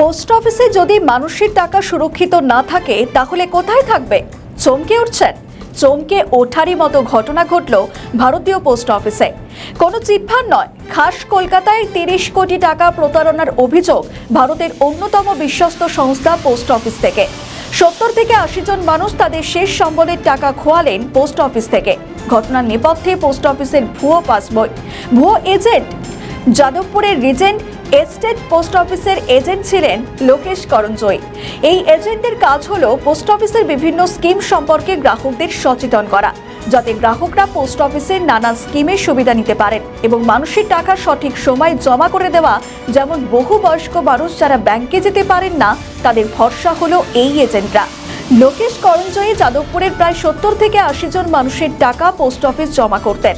Post অফিসে যদি মানুষের টাকা সুরক্ষিত না থাকে, তাহলে কোথায় থাকবে? চমকে উঠছেন। চমকে ওঠারই মতো ঘটনা ঘটল ভারতীয় পোস্ট অফিসে। কোনো চিটফান্ড নয়, খাস কলকাতায় তিরিশ কোটি টাকা প্রতারণার অভিযোগ ভারতের অন্যতম বিশ্বস্ত সংস্থা পোস্ট অফিস থেকে। সত্তর থেকে আশি জন মানুষ তাদের শেষ সম্বলের টাকা খোয়ালেন পোস্ট অফিস থেকে। ঘটনার নেপথ্যে পোস্ট অফিসের ভুয়ো পাসবই, ভুয়ো এজেন্ট, যাদবপুরের রিজেন্ট এস্টেট পোস্ট অফিসের এজেন্ট ছিলেন লোকেশ করঞ্জয় এই এজেন্টের কাজ হলো পোস্ট অফিসের বিভিন্ন স্কিম সম্পর্কে গ্রাহকদের সচেতন করা, যাতে গ্রাহকরা পোস্ট অফিসের নানা স্কিমের সুবিধা নিতে পারেন এবং মানুষের টাকা সঠিক সময় জমা করে দেওয়া, যেমন বহু বয়স্ক মানুষ যারা ব্যাংকে যেতে পারেন না, তাদের ভরসা হলো এই এজেন্টরা। লোকেশ করঞ্জয়ী যাদবপুরের প্রায় সত্তর থেকে আশি জন মানুষের টাকা পোস্ট অফিস জমা করতেন।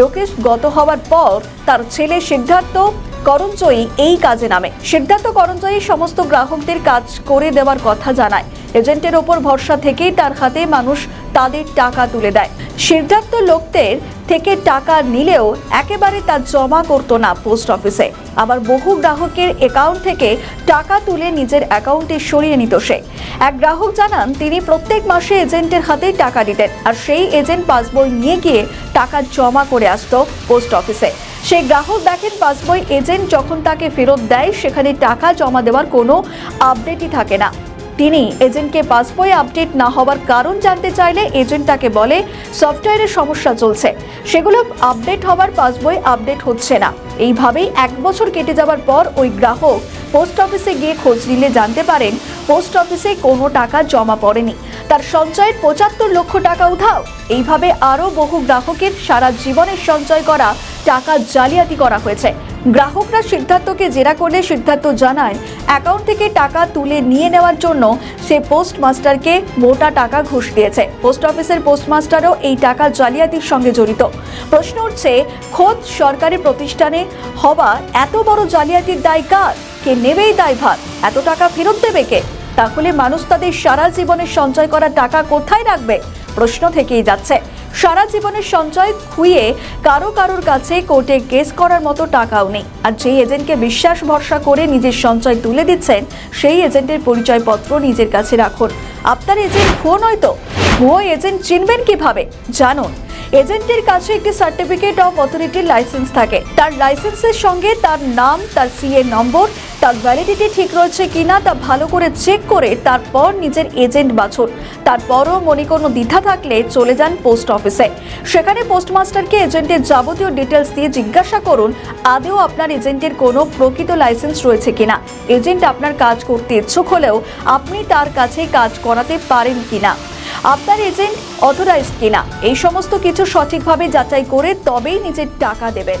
লোকেশ গত হওয়ার পর তার ছেলে সিদ্ধার্থ করঞ্জয়ী এই কাজে নামে। সিদ্ধার্থ করঞ্জয়ী সমস্ত গ্রাহকদের কাজ করে দেওয়ার কথা জানায়। এজেন্টের ওপর ভরসা থেকেই তার হাতে মানুষ তাদের টাকা তুলে দেয়। সিদ্ধার্থ লোকদের থেকে টাকা নিলেও একেবারে তা জমা করতো না পোস্ট অফিসে। আবার বহু গ্রাহকের অ্যাকাউন্ট থেকে টাকা তুলে নিজের অ্যাকাউন্টে সরিয়ে নিত সে। এক গ্রাহক জানান, তিনি প্রত্যেক মাসে এজেন্টের হাতে টাকা দিতেন। আর সেই এজেন্ট পাসবই নিয়ে গিয়ে টাকা জমা করে আসতো পোস্ট অফিসে। সেই গ্রাহক দেখেন পাসবই এজেন্ট যখন তাকে ফেরত দেয়, সেখানে টাকা জমা দেওয়ার কোনো আপডেটই থাকে না। তিনি এজেন্টকে পাসবই আপডেট না হওয়ার কারণ জানতে চাইলে এজেন্ট তাকে বলে, সফটওয়্যারের সমস্যা চলছে। সেগুলো আপডেট হওয়ার পাসবই আপডেট হচ্ছে না। এইভাবেই এক বছর কেটে যাওয়ার পর ওই গ্রাহক পোস্ট অফিসে গিয়ে খোঁজ নিলে জানতে পারেন, পোস্ট অফিসে কোনো টাকা জমা পড়েনি। তার সঞ্চয়ের পঁচাত্তর লক্ষ টাকা উধাও। এইভাবে আরও বহু গ্রাহকের সারা জীবনের সঞ্চয় করা টাকা জালিয়াতি করা হয়েছে। গ্রাহকরা সিদ্ধার্থকে জেরা করলে সিদ্ধার্থ জানায়, অ্যাকাউন্ট থেকে টাকা তুলে নিয়ে নেওয়ার জন্য সে পোস্ট মাস্টারকে মোটা টাকা ঘুষ দিয়েছে। পোস্ট অফিসের পোস্টমাস্টারও এই টাকা জালিয়াতির সঙ্গে জড়িত। প্রশ্ন উঠছে, খোদ সরকারি প্রতিষ্ঠানে হওয়া এত বড় জালিয়াতির দায় কার? কে নেবেই দায়ভার এত টাকা ফেরত দেবে কে? তাহলে মানুষ তাদের সারা জীবনের সঞ্চয় করা টাকা কোথায় রাখবে? প্রশ্ন থেকেই যাচ্ছে। সারা জীবনের সঞ্চয় খুইয়ে কারও কারোর কাছে কোর্টে কেস করার মতো টাকাও নেই। আর যেই এজেন্টকে বিশ্বাস ভরসা করে নিজের সঞ্চয় তুলে দিচ্ছেন, সেই এজেন্টের পরিচয়পত্র নিজের কাছে রাখুন। আপনার এজেন্ট ভুয়ো নয় তো? ভুয়ো এজেন্ট চিনবেন কীভাবে? জানুন। এজেন্টের কাছে একটি সার্টিফিকেট অফ অথরিটির লাইসেন্স থাকে। তার লাইসেন্সের সঙ্গে তার নাম, তার সিএ নম্বর তার ভ্যালিডিটি ঠিক রয়েছে কিনা তা ভালো করে চেক করে তারপর নিজের এজেন্ট বাছুন। তারপরও মনে কোনো দ্বিধা থাকলে চলে যান পোস্ট অফিসে সেখানে পোস্টমাস্টারকে এজেন্টের যাবতীয় ডিটেলস দিয়ে জিজ্ঞাসা করুন আদেও আপনার এজেন্টের কোনো প্রকৃত লাইসেন্স রয়েছে কিনা? এজেন্ট আপনার কাজ করতে ইচ্ছুক হলেও আপনি তার কাছে কাজ করাতে পারেন কিনা? আপনার এজেন্ট অথরাইজড কিনা? এই সমস্ত কিছু সঠিকভাবে যাচাই করে তবেই নিজের টাকা দেবেন।